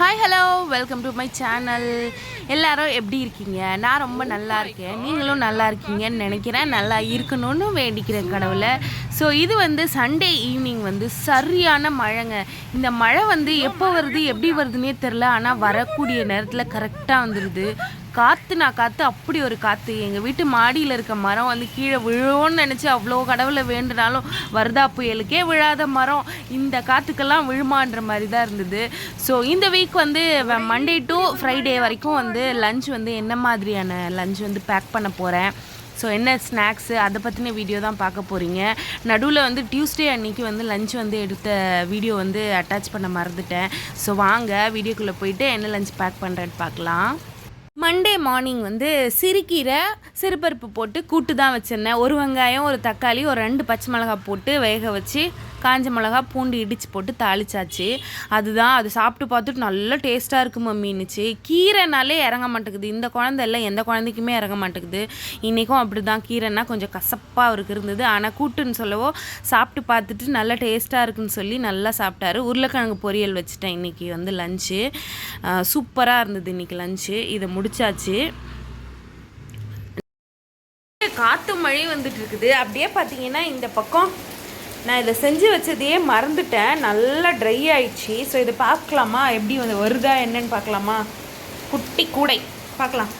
Hi hello welcome to my channel எல்லாரும் எப்படி இருக்கீங்க? நான் ரொம்ப நல்லா இருக்கேன். நீங்களும் நல்லா இருக்கீங்கன்னு நினைக்கிறேன். நல்லா இருக்கணும்னு வேண்டிக்கிறேன் கடவுளை. ஸோ இது வந்து சண்டே ஈவினிங் வந்து சரியான மழைங்க. இந்த மழை வந்து எப்போ வருது எப்படி வருதுன்னே தெரில ஆனால் வரக்கூடிய நேரத்தில் கரெக்டாக வந்துடுது காற்று நான் காற்று அப்படி ஒரு காற்று எங்கள் வீட்டு மாடியில் இருக்க மரம் வந்து கீழே விழுவோன்னு நினச்சி அவ்வளோ கடவுளை வேண்டுனாலும் வருதா புயலுக்கே விழாத மரம். இந்த காற்றுக்கெல்லாம் விழுமான்ற மாதிரி தான் இருந்தது. ஸோ இந்த வீக் வந்து மண்டே டு ஃப்ரைடே வரைக்கும் வந்து லஞ்ச் வந்து என்ன மாதிரியான லஞ்ச் வந்து பேக் பண்ண போகிறேன் ஸோ என்ன ஸ்நாக்ஸு அதை பற்றின வீடியோ தான் பார்க்க போகிறீங்க நடுவில் வந்து டியூஸ்டே அன்னைக்கு வந்து லஞ்ச் வந்து எடுத்த வீடியோ வந்து அட்டாச் பண்ண மறந்துட்டேன். ஸோ வாங்க வீடியோக்குள்ளே போயிட்டு என்ன லஞ்ச் பேக் பண்ணுறேன்னு பார்க்கலாம். மண்டே மார்னிங் வந்து சிறுகீரை சிறுபருப்பு போட்டு கூட்டு தான் வச்சுருந்தேன். ஒரு வெங்காயம் ஒரு தக்காளி ஒரு ரெண்டு பச்சை மிளகாய் போட்டு வேக வச்சு காஞ்ச மிளகா பூண்டு இடித்து போட்டு தாளிச்சாச்சு. அதுதான் அது சாப்பிட்டு பார்த்துட்டு நல்ல டேஸ்ட்டாக இருக்கு மம்மின்னுச்சு கீரைனாலே இறங்க மாட்டேங்குது. இந்த குழந்தை இல்லை எந்த குழந்தைக்குமே இறங்க மாட்டேங்குது. இன்றைக்கும் அப்படி தான் கீரைனா கொஞ்சம் கசப்பாக அவருக்கு இருந்தது. ஆனால் கூட்டுன்னு சொல்லவோ சாப்பிட்டு பார்த்துட்டு நல்லா டேஸ்ட்டாக இருக்குன்னு சொல்லி நல்லா சாப்பிட்டாரு. உருளைக்கிழங்கு பொரியல் வச்சுட்டேன் இன்றைக்கி வந்து லஞ்சு சூப்பராக இருந்தது இன்றைக்கி லஞ்சு இதை முடிச்சாச்சு. காற்று மழை வந்துட்டு இருக்குது. அப்படியே பார்த்தீங்கன்னா இந்த பக்கம் நான் இதை செஞ்சு வச்சதையே மறந்துட்டேன். நல்லா ட்ரை ஆயிடுச்சு. ஸோ இதை பார்க்கலாமா? எப்படி வந்து வருதா என்னன்னு பார்க்கலாமா? குட்டி கூடை. பார்க்கலாம்.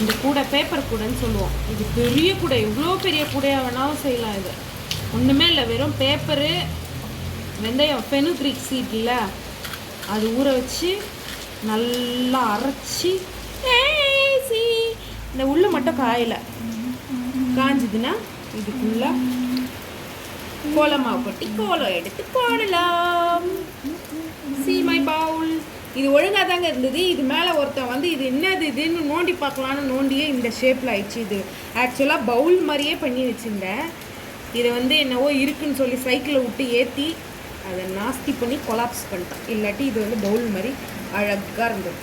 இந்த கூடை பேப்பர் கூடைன்னு சொல்லுவோம். இது பெரிய கூடை. இவ்வளோ பெரிய கூடையாக வேணாலும் செய்யலாம் இது. ஒன்றுமே இல்லை. வெறும் பேப்பரு வெந்தயம் ஃபெனுக்ரிக் சீட் இல்லை. அது ஊற வச்சு நல்லா அரைச்சி இந்த உள்ள மட்டும் காயலை. காஞ்சதுன்னா இதுக்குள்ள கோலமாக கொட்டி கோலம் எடுத்து போடலாம். சி மை பவுல் இது ஒழுங்காக தாங்க இருந்தது. இது மேலே ஒருத்தன் வந்து இது என்னது இதுன்னு நோண்டி பார்க்கலான்னு நோண்டியே இந்த ஷேப்பில் ஆயிடுச்சு இது. ஆக்சுவலாக பவுல் மாதிரியே பண்ணி வச்சுருந்தேன். இதை வந்து என்னவோ இருக்குன்னு சொல்லி சைக்கிளை விட்டு ஏற்றி அதை நாஸ்தி பண்ணி கொலாப்ஸ் பண்ணிட்டான் இல்லாட்டி இது வந்து பவுல் மாதிரி அழகாக இருந்தது.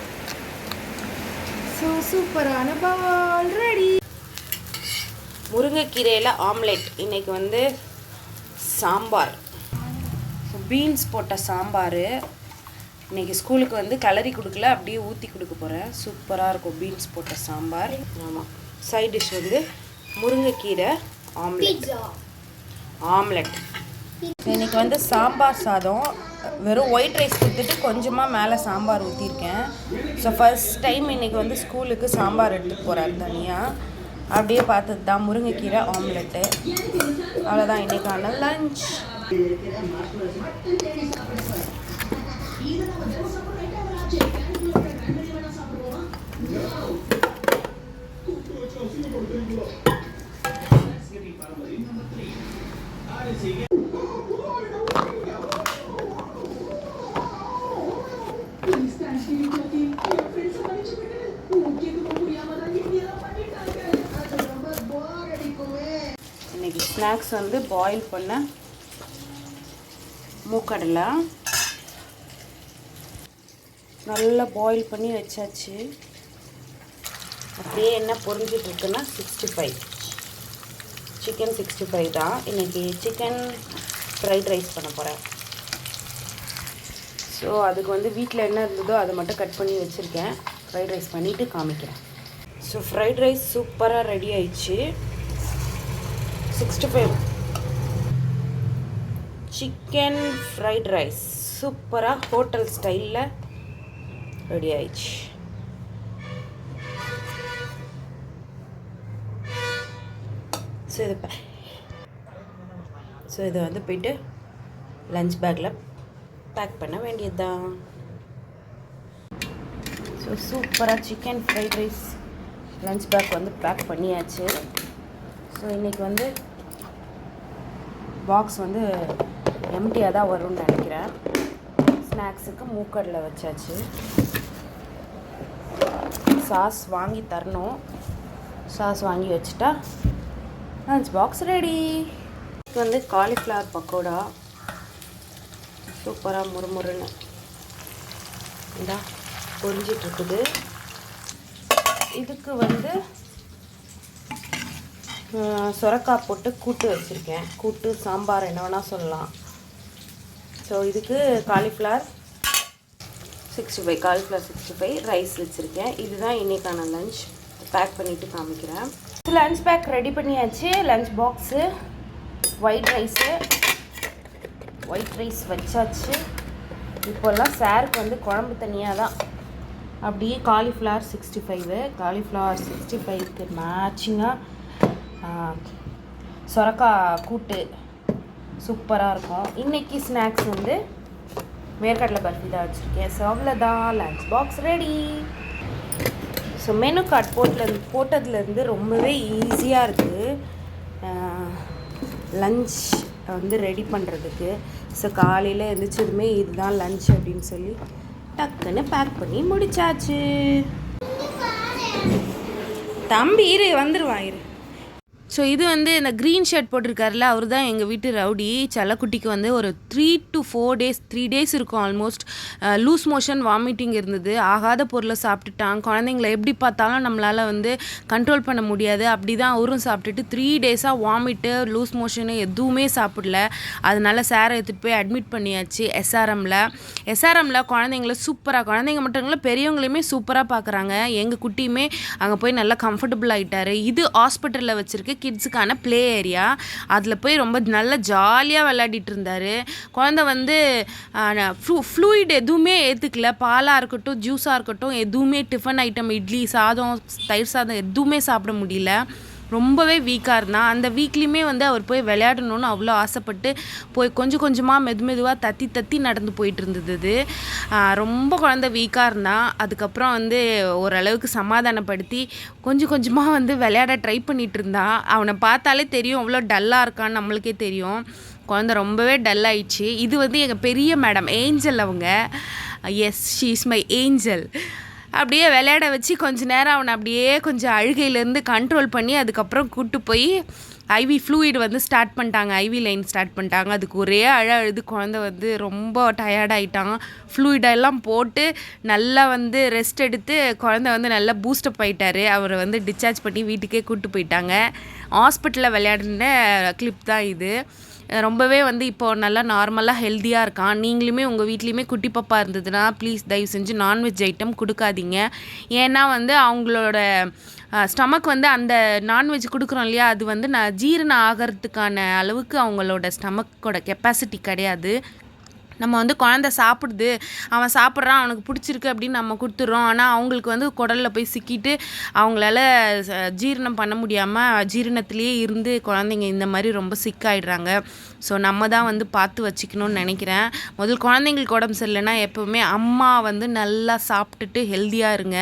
ஸோ சூப்பரான பவுல் முருங்கைக்கீரையில் ஆம்லெட். இன்றைக்கி வந்து சாம்பார். பீன்ஸ் போட்ட சாம்பார். இன்றைக்கி ஸ்கூலுக்கு வந்து கலரி கொடுக்கல அப்படியே ஊற்றி கொடுக்க போகிறேன் சூப்பராக இருக்கும் பீன்ஸ் போட்ட சாம்பார். ஆமாம் சைட் டிஷ் வந்து முருங்கைக்கீரை ஆம்லெட். ஆம்லெட். இன்னைக்கு வந்து சாம்பார் சாதம். வெறும் ஒயிட் ரைஸ் கொடுத்துட்டு கொஞ்சமாக மேலே சாம்பார் ஊற்றிருக்கேன் ஸோ ஃபர்ஸ்ட் டைம் இன்றைக்கி வந்து ஸ்கூலுக்கு சாம்பார் எடுத்துகிட்டு போகிறாரு தனியாக அப்படியே பார்த்தது தான் முருங்கைக்கீரை ஆம்லெட்டு. அவ்வளோதான் இன்றைக்கான லஞ்ச் இன்றைக்கி ஸ்நாக்ஸ் வந்து பாயில் பண்ண மூக்கடலை. நல்லா பாயில் பண்ணி வச்சாச்சு. அப்படியே என்ன பொரிஞ்சிட்டு இருக்குன்னா sixty five chicken sixty five தான். இன்றைக்கி சிக்கன் ஃப்ரைட் ரைஸ் பண்ண போகிறேன் ஸோ அதுக்கு வந்து வீட்டில் என்ன இருந்ததோ அதை மட்டும் கட் பண்ணி வச்சுருக்கேன். ஃப்ரைட் ரைஸ் பண்ணிவிட்டு காமிக்கிறேன். ஸோ ஃப்ரைட் ரைஸ் சூப்பராக ரெடி ஆயிடுச்சு. Sixty five chicken fried rice சூப்பராக ஹோட்டல் ஸ்டைலில் ரெடி ஆயிடுச்சு. ஸோ இது ஸோ இதை வந்து போயிட்டு லஞ்ச் பேக்கில் பேக் பண்ண வேண்டியது தான் ஸோ சூப்பராக chicken fried rice lunch pack வந்து பேக் பண்ணியாச்சு. ஸோ இன்றைக்கி வந்து பாக்ஸ் வந்து எம்டியாக தான் வரும்னு நினைக்கிறேன். ஸ்நாக்ஸுக்கு மூக்கடலை வச்சாச்சு. சாஸ் வாங்கி தரணும். சாஸ் வாங்கி வச்சுட்டா லஞ்ச் பாக்ஸ் ரெடி இது வந்து காலிஃப்ளவர் பக்கோடா. சூப்பராக முறுமுறுன்னு. இதா பொரிஞ்சிட்ருக்குது இதுக்கு வந்து சுரக்காய் போட்டு கூட்டு வச்சுருக்கேன். கூட்டு சாம்பார் என்ன வேணால் சொல்லலாம். ஸோ இதுக்கு cauliflower sixty five cauliflower sixty five rice வச்சுருக்கேன். இதுதான் இன்றைக்கான லஞ்ச் பேக் பண்ணிவிட்டு காமிக்கிறேன். லஞ்ச் பேக் ரெடி பண்ணியாச்சு. Lunch box white rice white rice வச்சாச்சு. இப்போல்லாம் சாருக்கு வந்து குழம்பு தனியாக தான். அப்படியே cauliflower sixty five cauliflower sixty ஃபைவ்க்கு மேட்சிங்காக சொரக்காய் கூட்டு. சூப்பராக இருக்கும். இன்றைக்கி ஸ்நாக்ஸ் வந்து மேற்கடலை பர்ஃபி தான் வச்சுருக்கேன். ஸோ அவ்வளோதான் lunch box ready so menu card போட்டில் போட்டதுலேருந்து ரொம்பவே ஈஸியாக இருக்குது லஞ்ச் வந்து ரெடி பண்ணுறதுக்கு ஸோ காலையில் எழுந்திரிச்சதுமே இதுதான் லன்ச் அப்படின்னு சொல்லி டக்குன்னு பேக் பண்ணி முடிச்சாச்சு. தம்பி இரு வந்துடுவான் இரு. ஸோ இது வந்து இந்த க்ரீன் ஷர்ட் போட்டிருக்காருல அவர் தான் எங்கள் வீட்டு ரவுடி. செல்லக்குட்டிக்கு வந்து ஒரு three to four days three days இருக்கும் ஆல்மோஸ்ட் லூஸ் மோஷன் வாமிட்டிங் இருந்தது. ஆகாத பொருளை சாப்பிட்டுட்டான். குழந்தைங்கள எப்படி பார்த்தாலும் நம்மளால் வந்து கண்ட்ரோல் பண்ண முடியாது. அப்படி தான் அவரும் சாப்பிட்டுட்டு த்ரீ டேஸாக வாமிட்டு லூஸ் மோஷனு எதுவுமே சாப்பிடல. அதனால சாரை எடுத்துகிட்டு போய் அட்மிட் பண்ணியாச்சு எஸ்ஆர்எம்மில் எஸ்ஆர்எம்மில் குழந்தைங்கள சூப்பராக குழந்தைங்க மட்டும் இல்லை பெரியவங்களையுமே சூப்பராக பார்க்குறாங்க. எங்கள் குட்டியுமே அங்கே போய் நல்லா கம்ஃபர்டபுள் ஆகிட்டாரு இது ஹாஸ்பிட்டலில் வச்சுருக்கு கிட்ஸுக்கான ப்ளே ஏரியா அதில் போய் ரொம்ப நல்லா ஜாலியாக விளையாடிட்டு இருந்தார். குழந்த வந்து ஃப்ளூ ஃப்ளூயிட் எதுவுமே ஏற்றுக்கல பாலாக இருக்கட்டும் ஜூஸாக இருக்கட்டும் எதுவுமே டிஃபன் ஐட்டம் இட்லி சாதம் தயிர் சாதம் எதுவுமே சாப்பிட முடியல. ரொம்பவே வீக்காக இருந்தான் அந்த வீக்லேயுமே வந்து அவர் போய் விளையாடணும்னு அவ்வளோ ஆசைப்பட்டு போய் கொஞ்சம் கொஞ்சமாக மெது மெதுவாக தத்தி தத்தி நடந்து போயிட்டு இருந்தது இது. ரொம்ப குழந்த வீக்காக இருந்தான் அதுக்கப்புறம் வந்து ஓரளவுக்கு சமாதானப்படுத்தி கொஞ்சம் கொஞ்சமாக வந்து விளையாட ட்ரை பண்ணிகிட்டு இருந்தான் அவனை பார்த்தாலே தெரியும் அவ்வளோ டல்லாக இருக்கான்னு நம்மளுக்கே தெரியும். குழந்த ரொம்பவே டல் ஆயிடுச்சு. இது வந்து எங்கள் பெரிய மேடம் ஏஞ்சல் அவங்க. Yes she is my angel அப்படியே விளையாட வச்சு கொஞ்ச நேரம் அவனை அப்படியே கொஞ்சம் அழுகையிலேருந்து கண்ட்ரோல் பண்ணி அதுக்கப்புறம் கூப்பிட்டு போய் ஐவி ஃப்ளூயிட் வந்து ஸ்டார்ட் பண்ணிட்டாங்க. ஐவி லைன் ஸ்டார்ட் பண்ணிட்டாங்க. அதுக்கு ஒரே அழ அழுது குழந்த வந்து ரொம்ப டயர்டாயிட்டாங்க ஃப்ளூயிடெல்லாம் போட்டு நல்லா வந்து ரெஸ்ட் எடுத்து குழந்த வந்து நல்லா பூஸ்டப் ஆகிட்டார் அவரை வந்து டிஸ்சார்ஜ் பண்ணி வீட்டுக்கே கூப்பிட்டு போயிட்டாங்க. ஹாஸ்பிட்டலில் விளையாடின கிளிப் தான் இது. ரொம்பவே வந்து இப்போது நல்லா நார்மலாக ஹெல்த்தியாக இருக்கான். நீங்களுமே உங்கள் வீட்லேயுமே குட்டி பாப்பா இருந்ததுன்னா ப்ளீஸ் தயவு செஞ்சு நான்வெஜ் ஐட்டம் கொடுக்காதீங்க. ஏன்னா வந்து அவங்களோட ஸ்டமக் வந்து அந்த நான்வெஜ் கொடுக்குறோம் இல்லையா அது வந்து நான் ஜீரணம் ஆகிறதுக்கான அளவுக்கு அவங்களோட ஸ்டமக்கோட கெப்பாசிட்டி கிடையாது. நம்ம வந்து குழந்த சாப்பிடுது அவன் சாப்பிட்றான் அவனுக்கு பிடிச்சிருக்கு அப்படின்னு நம்ம கொடுத்துட்றோம். ஆனால் அவங்களுக்கு வந்து குடலில் போய் சிக்கிட்டு அவங்களால ஜீரணம் பண்ண முடியாமல் ஜீரணத்துலேயே இருந்து குழந்தைங்க இந்த மாதிரி ரொம்ப சிக்காயிடுறாங்க ஸோ நம்ம தான் வந்து பார்த்து வச்சுக்கணும்னு நினைக்கிறேன். முதல் குழந்தைங்களுக்கு உடம்பு சரியில்லைன்னா எப்போவுமே அம்மா வந்து நல்லா சாப்பிட்டுட்டு ஹெல்த்தியாக இருங்க.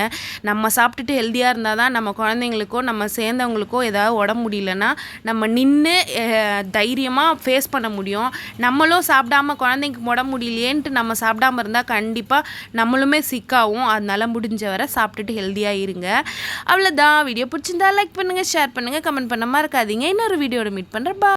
நம்ம சாப்பிட்டுட்டு ஹெல்த்தியாக இருந்தால் தான் நம்ம குழந்தைங்களுக்கோ நம்ம சேர்ந்தவங்களுக்கோ ஏதாவது உடம்பு முடியலன்னா நம்ம நின்று தைரியமாக ஃபேஸ் பண்ண முடியும். நம்மளும் சாப்பிடாம குழந்தைங்க உடம்பு முடியலையேன்ட்டு நம்ம சாப்பிடாம இருந்தால் கண்டிப்பாக நம்மளுமே சிக்காகும் அதனால முடிஞ்ச வரை சாப்பிட்டுட்டு ஹெல்த்தியாக இருங்க. அவ்வளோதான் வீடியோ பிடிச்சிருந்தா லைக் பண்ணுங்கள் ஷேர் பண்ணுங்கள் கமெண்ட் பண்ண மறக்காதீங்க. இன்னொரு வீடியோட மீட் பண்ணுறேன் பா